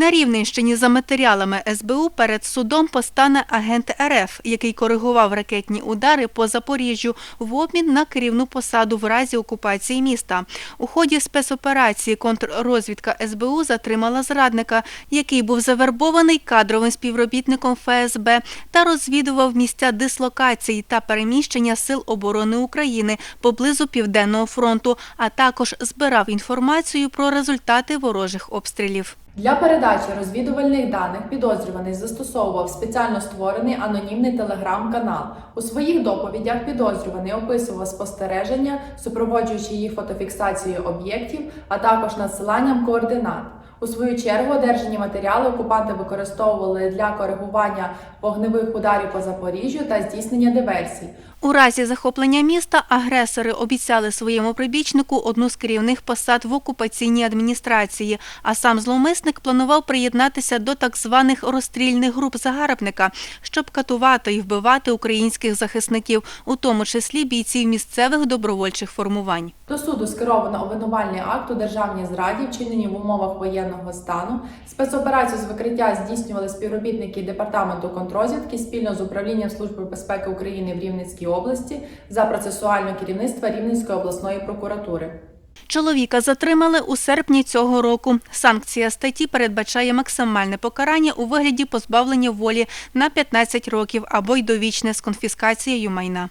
На Рівненщині за матеріалами СБУ перед судом постане агент РФ, який коригував ракетні удари по Запоріжжю в обмін на керівну посаду в разі окупації міста. У ході спецоперації контррозвідка СБУ затримала зрадника, який був завербований кадровим співробітником ФСБ та розвідував місця дислокації та переміщення сил оборони України поблизу південного фронту, а також збирав інформацію про результати ворожих обстрілів. Для передачі розвідувальних даних підозрюваний застосовував спеціально створений анонімний телеграм-канал. У своїх доповідях підозрюваний описував спостереження, супроводжуючи їх фотофіксацією об'єктів, а також надсиланням координат. У свою чергу одержані матеріали окупанти використовували для коригування вогневих ударів по Запоріжжю та здійснення диверсій. У разі захоплення міста агресори обіцяли своєму прибічнику одну з керівних посад в окупаційній адміністрації, а сам зловмисник планував приєднатися до так званих розстрільних груп загарбника, щоб катувати і вбивати українських захисників, у тому числі бійців місцевих добровольчих формувань. До суду скеровано обвинувальний акт у державній зраді, вчинені в умовах воєнного стану. Спецоперацію з викриття здійснювали співробітники департаменту контрозвідки спільно з управлінням Служби безпеки України в Рівненській області за процесуальне керівництво Рівненської обласної прокуратури. Чоловіка затримали у серпні цього року. Санкція статті передбачає максимальне покарання у вигляді позбавлення волі на 15 років або й довічне з конфіскацією майна.